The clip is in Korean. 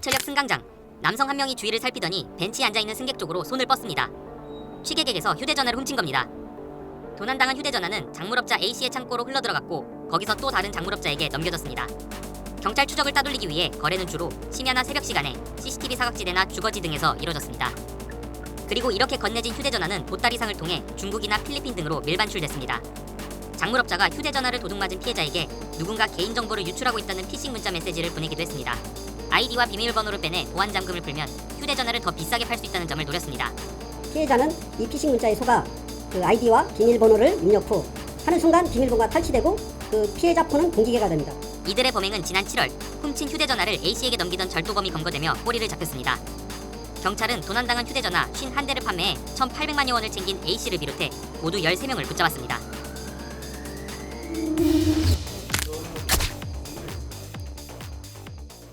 지하철역 승강장 남성 한 명이 주위를 살피더니 벤치에 앉아 있는 승객 쪽으로 손을 뻗습니다. 취객에게서 휴대전화를 훔친 겁니다. 도난당한 휴대전화는 장물업자 A 씨의 창고로 흘러들어갔고 거기서 또 다른 장물업자에게 넘겨졌습니다. 경찰 추적을 따돌리기 위해 거래는 주로 심야나 새벽 시간에 CCTV 사각지대나 주거지 등에서 이뤄졌습니다. 그리고 이렇게 건네진 휴대전화는 보따리상을 통해 중국이나 필리핀 등으로 밀반출됐습니다. 장물업자가 휴대전화를 도둑맞은 피해자에게 누군가 개인정보를 유출하고 있다는 피싱 문자 메시지를 보내기도 했습니다. 아이디와 비밀번호를 빼내 보안 잠금을 풀면 휴대전화를 더 비싸게 팔 수 있다는 점을 노렸습니다. 피해자는 이 피싱 문자에 속아 그 아이디와 비밀번호를 입력 후 하는 순간 비밀번호가 탈취되고 그 피해자 폰은 공기계가 됩니다. 이들의 범행은 지난 7월 훔친 휴대전화를 A 씨에게 넘기던 절도범이 검거되며 꼬리를 잡혔습니다. 경찰은 도난당한 휴대전화 51대를 판매해 1,800만여 원을 챙긴 A 씨를 비롯해 모두 13명을 붙잡았습니다.